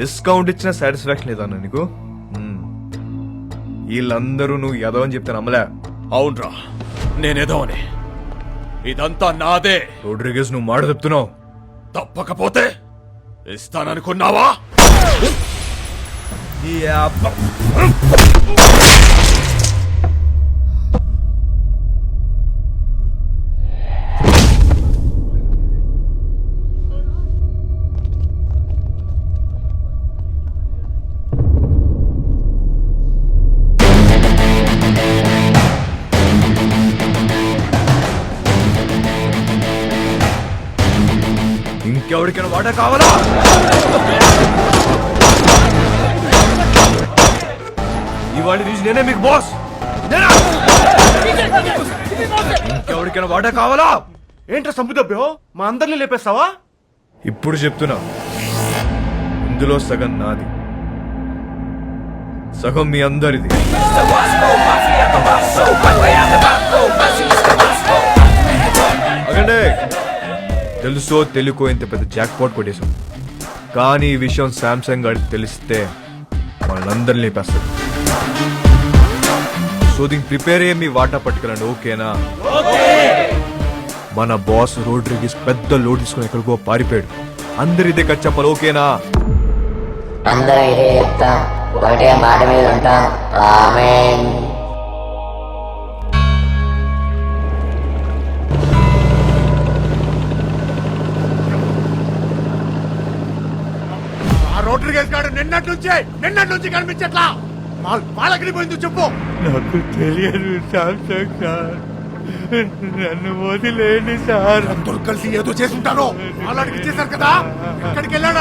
Discount ఇచ్చిన satisfaction లేదా నీకు. వీళ్ళందరూ నువ్వు ఎదవ అని చెప్తే నమ్మలే. అవునరా. నేనేదో అని ఇదంతా నాదే. రోడ్రిగేస్ నువ్వు మాట చెప్తున్నావు. తప్పకపోతే ఇస్తాననుకున్నావా? ఈ వాటా కావాలా ఇవాళ నుంచి నేనే మీకు బాస్? ఇంకెవరికైనా వాటా కావాలా ఏంట్రా సంపుదబ్బో మా అందరిని లేపేస్తావా ఇప్పుడు చెప్తున్నా ఇందులో సగం నాది సగం మీ అందరిది తెలుసో తెలుకో ఇంత పెద్ద జాక్ పాట్ కొట్టేశాం కానీ ఈ విషయం శాంసంగ్ గారికి తెలిస్తే వాళ్ళందరినీ లేపేస్తారు సో దీనికి ప్రిపేర్ అయ్యే మీ వాటా పట్టుకెళ్ళండి ఓకేనా? మన బాస్ రోడ్ రోడ్రిగిస్ పెద్ద లోడ్ తీసుకుని ఎక్కడికో పారిపోయాడు. అందరి ఇదే కట్ చెప్పాలి ఓకేనా? అందరూ ఇదే చెప్తాం. ఒకటే మాట మీద ఉంటాం. ఆమేన్. గాడు నిన్నటి నుంచే నిన్నటి నుంచి కనిపించట్లా. వాళ్ళకి పోయింది చెప్పు. నాకు తెలియదు శాంసంగ్ సార్. నన్ను వదిలేండి సార్. అందరూ కలిసి ఏదో చేసుంటారు వాళ్ళకి ఇచ్చేశారు కదా? ఎక్కడికి వెళ్ళాడు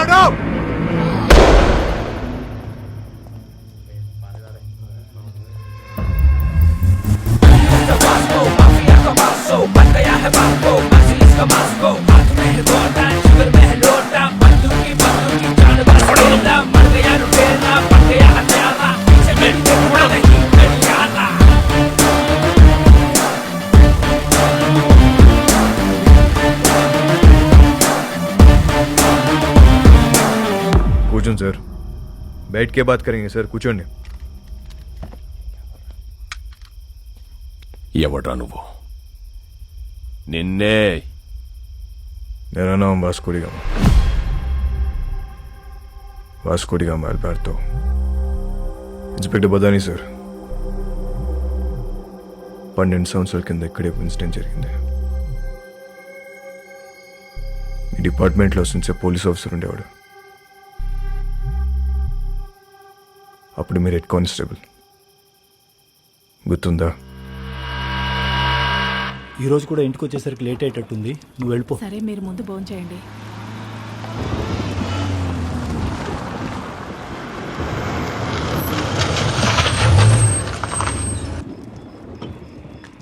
కూర్చోండి సార్ बैठ के बात करेंगे सर కూర్చోండి ఎవడ్రా నువ్వు నిన్నే मेरा नाम Vasco da Gama Vasco da Gama Alberto inspector Badani sir పన్నెండు సంవత్సరాల కింద ఇక్కడే ఇన్సిడెంట్ జరిగింది ఈ డిపార్ట్మెంట్లో నుంచే పోలీస్ ఆఫీసర్ ఉండేవాడు అప్పుడు మీరు హెడ్ కానిస్టేబుల్. గుర్తుందా? ఈ రోజు కూడా ఇంటికి వచ్చేసరికి లేట్ అయ్యేటట్టుంది నువ్వు వెళ్ళిపో. సరే మీరు ముందు భోంచేయండి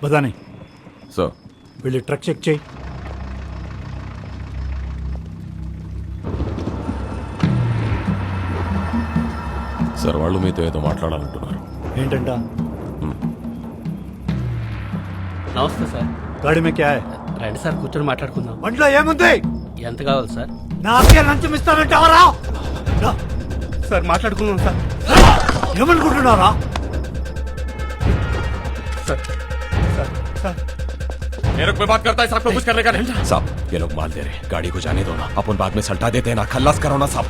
బదాని. సో వెళ్ళి ట్రక్ చెక్ చేయి. సార్ వాళ్ళు మీతో ఏదో మాట్లాడాలంటున్నారు ఏంటంట నమస్తే సార్ గాడి మే క్యా హై? రండి సార్ కూర్చొని మాట్లాడుకుందాం బండిలో ఏముంది ఎంత కావాలి సార్ నాకే లంచం ఇస్తానంటావరా రా, సార్ మాట్లాడుకుందాం సార్ ఏమనుకుంటున్నారా मेरे को बात करता है साहब को कुछ करने का नहीं साहब ये लोग माल दे रहे गाड़ी को जाने दो ना अपन बाद में सल्टा देते हैं ना खल्लास करो ना साहब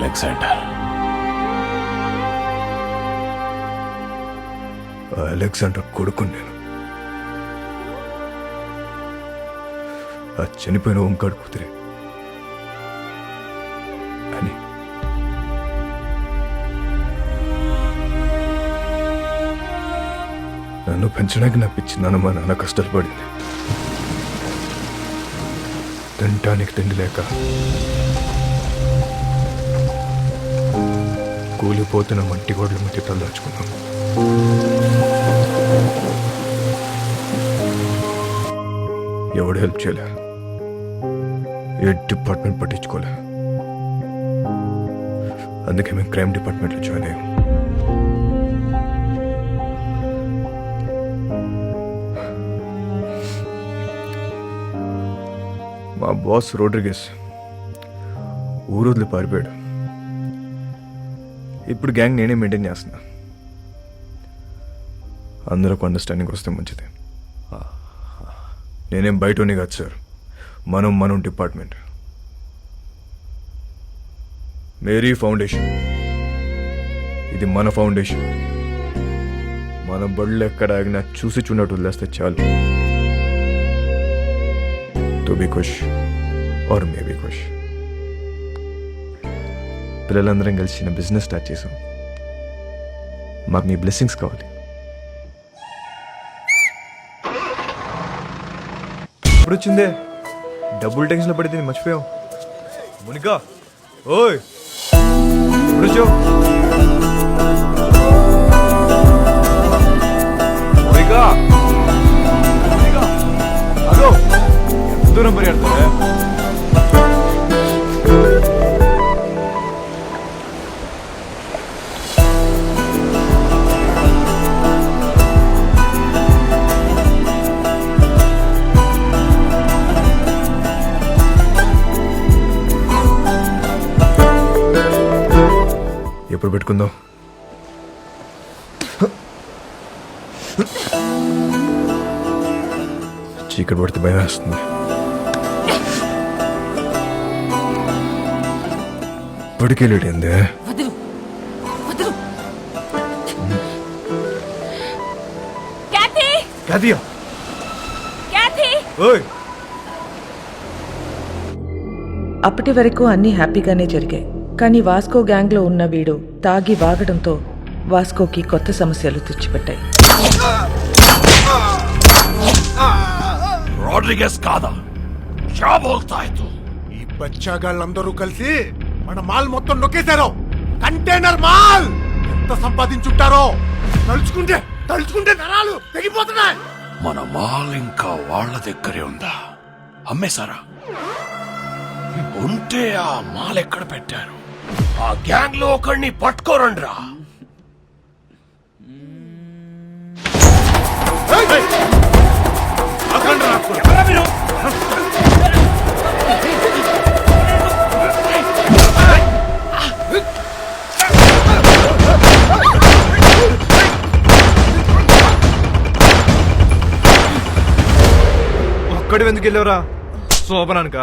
అలెగ్జాండర్. అలెగ్జాండర్ కొడుకు నేను. ఆ చనిపోయిన ఓంకాడు కూతురే. అని. నన్ను పెంచడానికి నా పిచ్చి నాన్న మా నాన్న కష్టాలు పడింది తినటానికి తిండి లేక కూలిపోతున్న మట్టి గోడల మధ్య తలదాచుకున్నాం ఎవడు హెల్ప్ చేయలే? ఏ డిపార్ట్మెంట్ పట్టించుకోలే? అందుకే మేము క్రైమ్ డిపార్ట్మెంట్లో జాయిన్ అయ్యాం. మా బాస్ రోడ్రిగెస్ ఊరు వదిలి పారిపోయాడు. ఇప్పుడు గ్యాంగ్ నేనే మెయింటైన్ చేస్తున్నా. అందరికి అండర్స్టాండింగ్ వస్తే మంచిది. నేనేం బయటనే కాదు సార్. మనం మనం డిపార్ట్మెంట్. Mary foundation. ఇది మన ఫౌండేషన్. మన బళ్ళు ఎక్కడ ఆగినా చూసి చూడట్టు వదిలేస్తే చాలు. తో బి ఖుష్ ఆర్ మే బి ఖుష్ పిల్లలందరం కలిసి చిన్న బిజినెస్ స్టార్ట్ చేసాం మాకు మీ బ్లెస్సింగ్స్ కావాలి. ఇప్పుడు వచ్చిందే? డబ్బులు టెన్షన్లో పడితే మర్చిపోయావు. మునికా ఓయ్. ఇప్పుడు వచ్చావు? ఎప్పుడు పెట్టుకుందాం. చీకటి పడితే భయం వేస్తుంది. ఇప్పటికే లేట్ అయిందే. అప్పటి వరకు అన్నీ హ్యాపీగానే జరిగాయి. కానీ వాస్కో గ్యాంగ్లో ఉన్న వీడు తాగి వాగడంతో వాస్కోకి కొత్త సమస్యలు తెచ్చిపెట్టాయి. రాడ్రిగస్ కాదా? క్యా బోల్తా హై తు ఈ బచ్చాగాళ్ళందరూ కలిసి మన మాల్ మొత్తం నొక్కేశారు. Container mall! ఎంత సంపాదించుంటారో! తలుచుకుంటే తలుచుకుంటే నరాలు తెగిపోతున్నాయి! మన మాల్ ఇంకా వాళ్ళ దగ్గరే ఉందా? అమ్మేశారా? ఉంటే ఆ మాల్ ఎక్కడ పెట్టారు? ఆ గ్యాంగ్లో ఒకడిని పట్టుకోరండి రా ఒక్కడి ఎందుకు వెళ్ళావురా? శోభనానిక?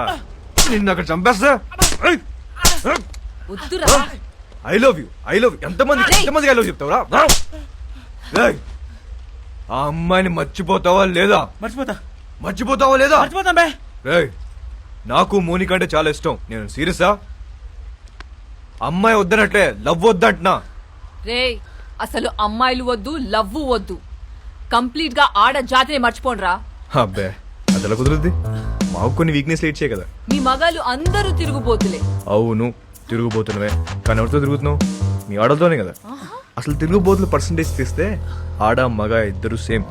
నిన్న అక్కడ చంపేస్తా వద్దురా. I love you I love ఎంతమంది. ఎంతమందికి ఐ లవ్ చెప్తావురా? రేయ్, ఆ అమ్మాయిని మర్చిపోతావా లేదా? మర్చిపోతా. మర్చిపోతావా లేదా? మర్చిపోతాం బే. రేయ్ నాకు మోనిక అంటే చాలా ఇష్టం. నేను సీరియసా? అమ్మాయి వద్దనట్లే లవ్ వద్దంటున్నా. రేయ్ అసలు అమ్మాయిలు వద్దు లవ్వు వద్దు. కంప్లీట్గా ఆడ జాతిని మర్చిపోండ్రా. అబ్బే అది ఎలా కుదురుద్ది? మాకు కొన్ని వీక్నెస్ ఇచ్చే కదా. మీ మగాళ్ళు అందరూ తిరుగుబోతులే అవును. తిరుగుబోతున్నవే. కానీ ఎవరితో తిరుగుతున్నావు? మీ ఆడలతోనే కదా. అసలు తిరుగుబోతుల పర్సంటేజ్ తీస్తే ఆడ మగ ఇద్దరు సేమ్.